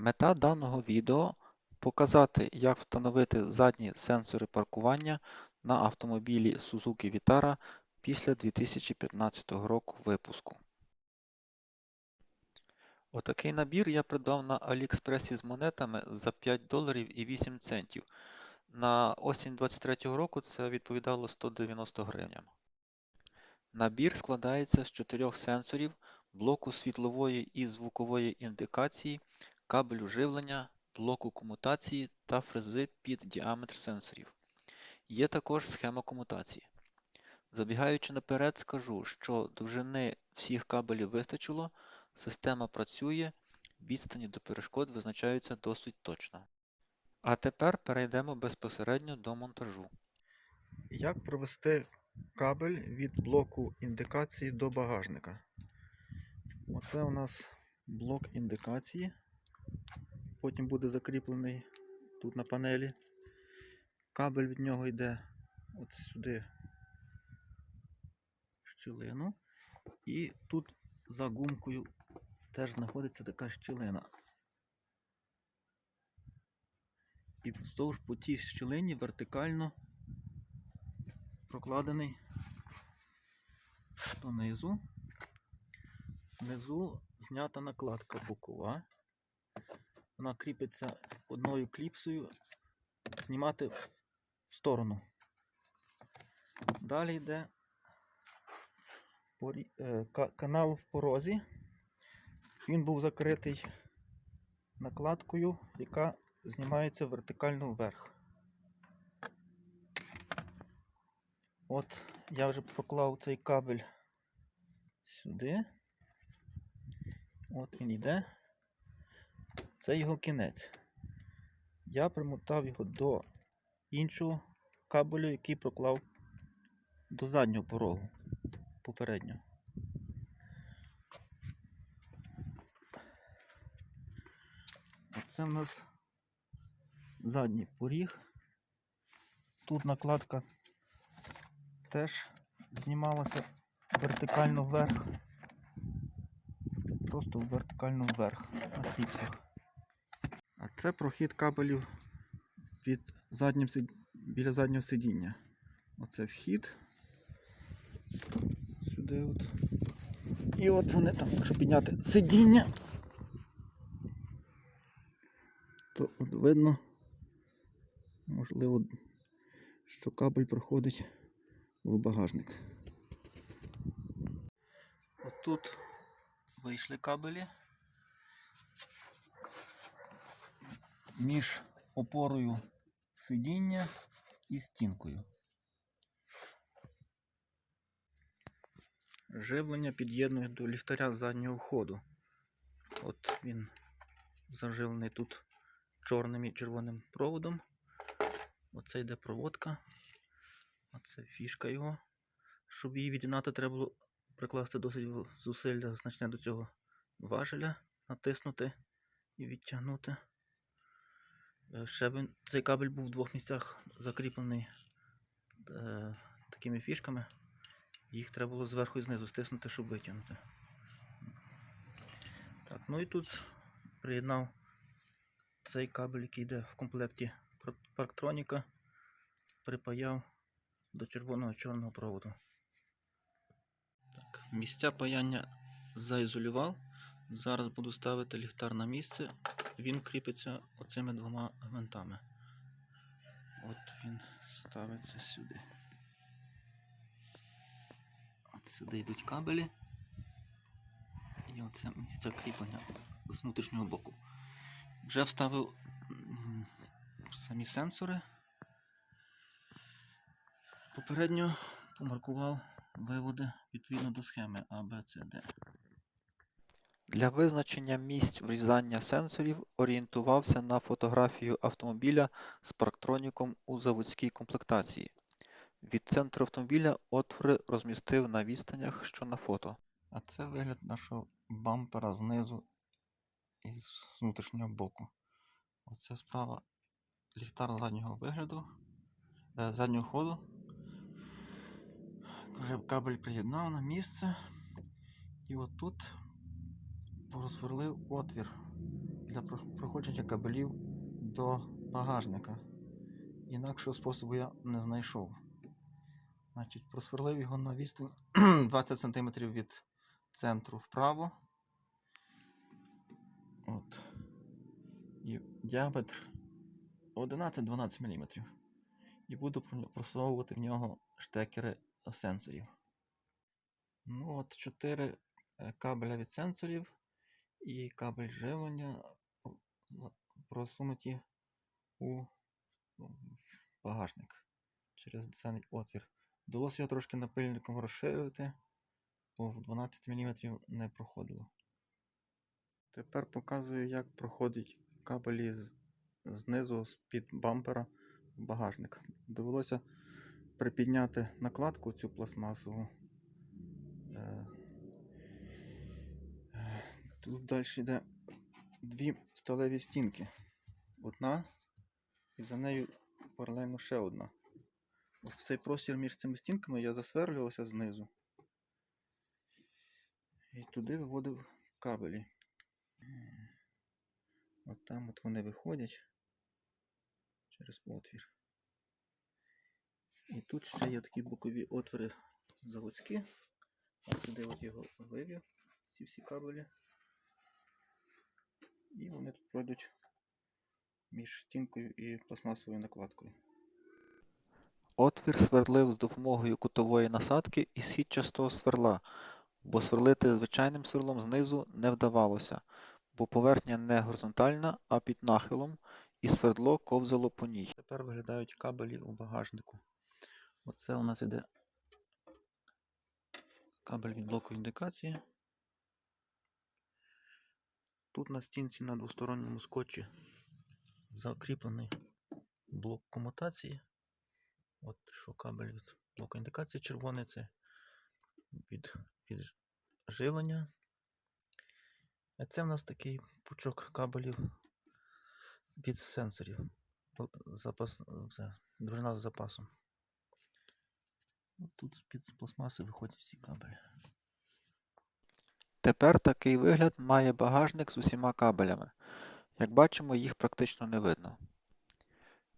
Мета даного відео показати, як встановити задні сенсори паркування на автомобілі Suzuki Vitara після 2015 року випуску. Отакий набір я придбав на AliExpress з монетами за 5 доларів і 8 центів. На осінь 23 року це відповідало 190 гривням. Набір складається з чотирьох сенсорів, блоку світлової і звукової індикації, кабелю живлення, блоку комутації та фрези під діаметр сенсорів. Є також схема комутації. Забігаючи наперед, скажу, що довжини всіх кабелів вистачило, система працює, відстані до перешкод визначаються досить точно. А тепер перейдемо безпосередньо до монтажу. Як провести кабель від блоку індикації до багажника? Оце у нас блок індикації. Потім буде закріплений тут на панелі. Кабель від нього йде от сюди в щілину. І тут за гумкою теж знаходиться така щілина. І вздовж по тій щілині вертикально прокладений донизу. Внизу знята накладка бокова. Вона кріпиться одною кліпсою, знімати в сторону. Далі йде е, ка- канал в порозі. Він був закритий накладкою, яка знімається вертикально вверх. От я вже проклав цей кабель сюди. От він йде. Це його кінець. Я примотав його до іншого кабелю, який проклав до заднього порогу попереднього. Оце в нас задній поріг. Тут накладка теж знімалася вертикально вверх. Просто вертикально вверх на кліпсах. А це прохід кабелів від заднім, біля заднього сидіння. Оце вхід. Сюди от. І от вони там, якщо підняти сидіння, то от видно, можливо, що кабель проходить в багажник. Отут вийшли кабелі між опорою сидіння і стінкою. Живлення під'єднує до ліхтаря заднього ходу. От він заживлений тут чорним і червоним проводом. Оце йде проводка. Оце фішка його. Щоб її відігнати, треба було прикласти досить зусилля значне до цього важеля, натиснути і відтягнути. Е, Ще він, цей кабель був в двох місцях закріплений е, такими фішками. Їх треба було зверху і знизу стиснути, щоб витягнути. Так, ну і тут приєднав цей кабель, який йде в комплекті Парктроніка, припаяв до червоного чорного проводу. Так, місця паяння заізолював. Зараз буду ставити ліхтар на місце. Він кріпиться оцими двома гвинтами. От він ставиться сюди. От сюди йдуть кабелі. І оце місце кріплення з внутрішнього боку. Вже вставив самі сенсори. Попередньо помаркував виводи відповідно до схеми С, Д. Для визначення місць врізання сенсорів орієнтувався на фотографію автомобіля з парктроніком у заводській комплектації. Від центру автомобіля отвори розмістив на відстанях, що на фото. А це вигляд нашого бампера знизу і з внутрішнього боку. Оце справа ліхтар заднього вигляду, е, заднього ходу. Кабель приєднав на місце. І отут розсверлив отвір для проходження кабелів до багажника. Інакшого способу я не знайшов. Значить, просверлив його на відстань 20 см від центру вправо. От. І діаметр 11-12 мм. І буду просовувати в нього штекери сенсорів. Ну от 4 кабеля від сенсорів і кабель живлення просунуті у багажник через даний отвір. Вдалося його трошки напильником розширити, бо в 12 мм не проходило. Тепер показую, як проходять кабелі знизу з-під бампера в багажник. Довелося припідняти накладку цю пластмасову. Е, е, Тут далі йде дві сталеві стінки. Одна і за нею паралельно ще одна. В цей простір між цими стінками я засверлювався знизу. І туди виводив кабелі. От там от вони виходять через отвір. І тут ще є такі бокові отвори заводські. Ось сюди от його вивів, ці всі кабелі. І вони тут пройдуть між стінкою і пластмасовою накладкою. Отвір сверлив з допомогою кутової насадки і східчастого сверла, бо сверлити звичайним сверлом знизу не вдавалося, бо поверхня не горизонтальна, а під нахилом, і свердло ковзало по ній. Тепер виглядають кабелі у багажнику. Оце у нас іде кабель від блоку індикації. Тут на стінці на двосторонньому скотчі закріплений блок комутації. От що кабель від блоку індикації червоний це від, від ж- живлення. А це в нас такий пучок кабелів від сенсорів. Запас, це, довжина з запасом. От Тут з-під пластмаси виходять ці кабелі. Тепер такий вигляд має багажник з усіма кабелями. Як бачимо, їх практично не видно.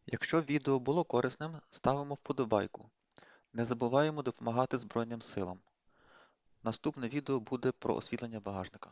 Якщо відео було корисним, ставимо вподобайку. Не забуваємо допомагати Збройним силам. Наступне відео буде про освітлення багажника.